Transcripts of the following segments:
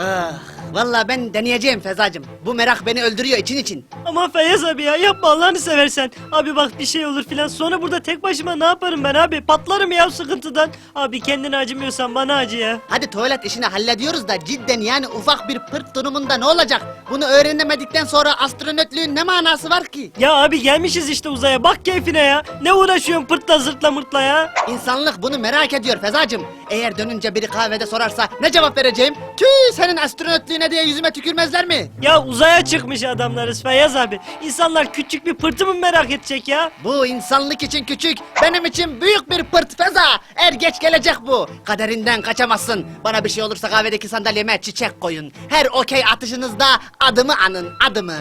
Ah, vallahi ben deneyeceğim Fezacım. Bu merak beni öldürüyor için için. Ama Feyyaz abi ya yapma Allah'ını seversen. Abi bak bir şey olur filan sonra burada tek başıma ne yaparım ben abi? Patlarım ya sıkıntıdan. Abi kendine acımıyorsan bana acı ya. Hadi tuvalet işini hallediyoruz da cidden yani ufak bir pırt durumunda ne olacak? Bunu öğrenemedikten sonra astronotluğun ne manası var ki? Ya abi gelmişiz işte uzaya bak keyfine ya. Ne uğraşıyorsun pırtla zırtla mırtla ya. İnsanlık bunu merak ediyor Fezacım. Eğer dönünce biri kahvede sorarsa ne cevap vereceğim? Tüh senin astronotluğuna diye yüzüme tükürmezler mi? Ya uzaya çıkmış adamlarız Feyyaz abi. İnsanlar küçük bir pırtı mı merak edecek ya? Bu insanlık için küçük, benim için büyük bir pırt Feza. Er geç gelecek bu. Kaderinden kaçamazsın. Bana bir şey olursa kahvedeki sandalyeme çiçek koyun. Her okey atışınızda adımı anın, adımı.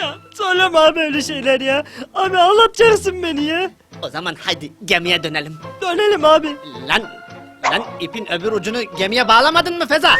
Ya söyleme abi öyle şeyler ya. Abi ağlatacaksın beni ya. O zaman hadi gemiye dönelim. Dönelim abi. Lan, lan ipin öbür ucunu gemiye bağlamadın mı Feza?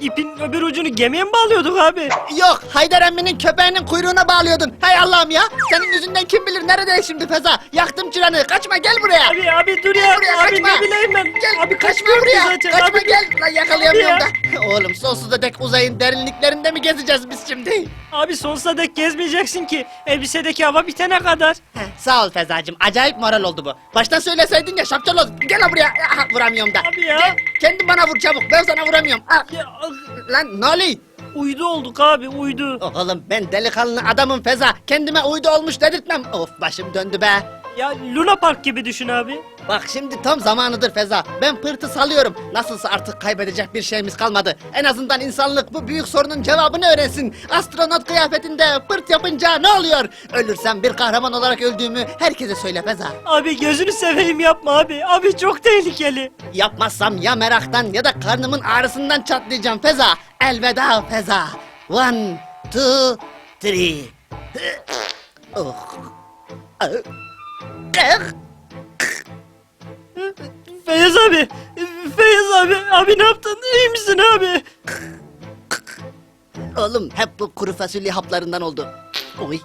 İpin öbür ucunu gemiye mi bağlıyorduk abi? Yok, Haydar emminin köpeğinin kuyruğuna bağlıyordun. Hay Allah'ım ya. Senin yüzünden kim bilir nerede şimdi Feza? Yaktım çıranı. Kaçma gel buraya. Abi abi dur Gel ya. buraya, abi kaçma. ne bileyim ben. Gel abi kaçma buraya. zaten. Kaçma abi, gel. Lan yakalayamıyorum da. Oğlum sonsuza dek uzayın derinliklerinde mi gezeceğiz biz şimdi? Abi sonsuza dek gezmeyeceksin ki. Elbisedeki hava bitene kadar. Heh, sağ ol Fezacığım. Acayip moral oldu bu. Baştan söyleseydin ya şapçaloz. Gel lan buraya. Aha, vuramıyorum da. Abi ya. Gel, kendin bana vur çabuk. Ben sana vuramıyorum. Ah, Ya, ah, lan ne oluyor? uydu olduk abi uydu. Oğlum ben delikanlı adamım Feza. Kendime uydu olmuş dedirtmem. Of başım döndü be. Ya Luna Park gibi düşün abi. Bak şimdi tam zamanıdır Feza. Ben pırtı salıyorum. Nasılsa artık kaybedecek bir şeyimiz kalmadı. En azından insanlık bu büyük sorunun cevabını öğrensin. Astronot kıyafetinde pırt yapınca ne oluyor? Ölürsem bir kahraman olarak öldüğümü herkese söyle Feza. Abi gözünü seveyim yapma abi. Abi çok tehlikeli. Yapmazsam ya meraktan ya da karnımın ağrısından çatlayacağım Feza. Elveda Feza. One, two, three. Oh. Ah. Ah. Feyyaz abi. Feyyaz abi. Abi ne yaptın? İyi misin abi? Oğlum hep bu kuru fasulye haplarından oldu. Oy.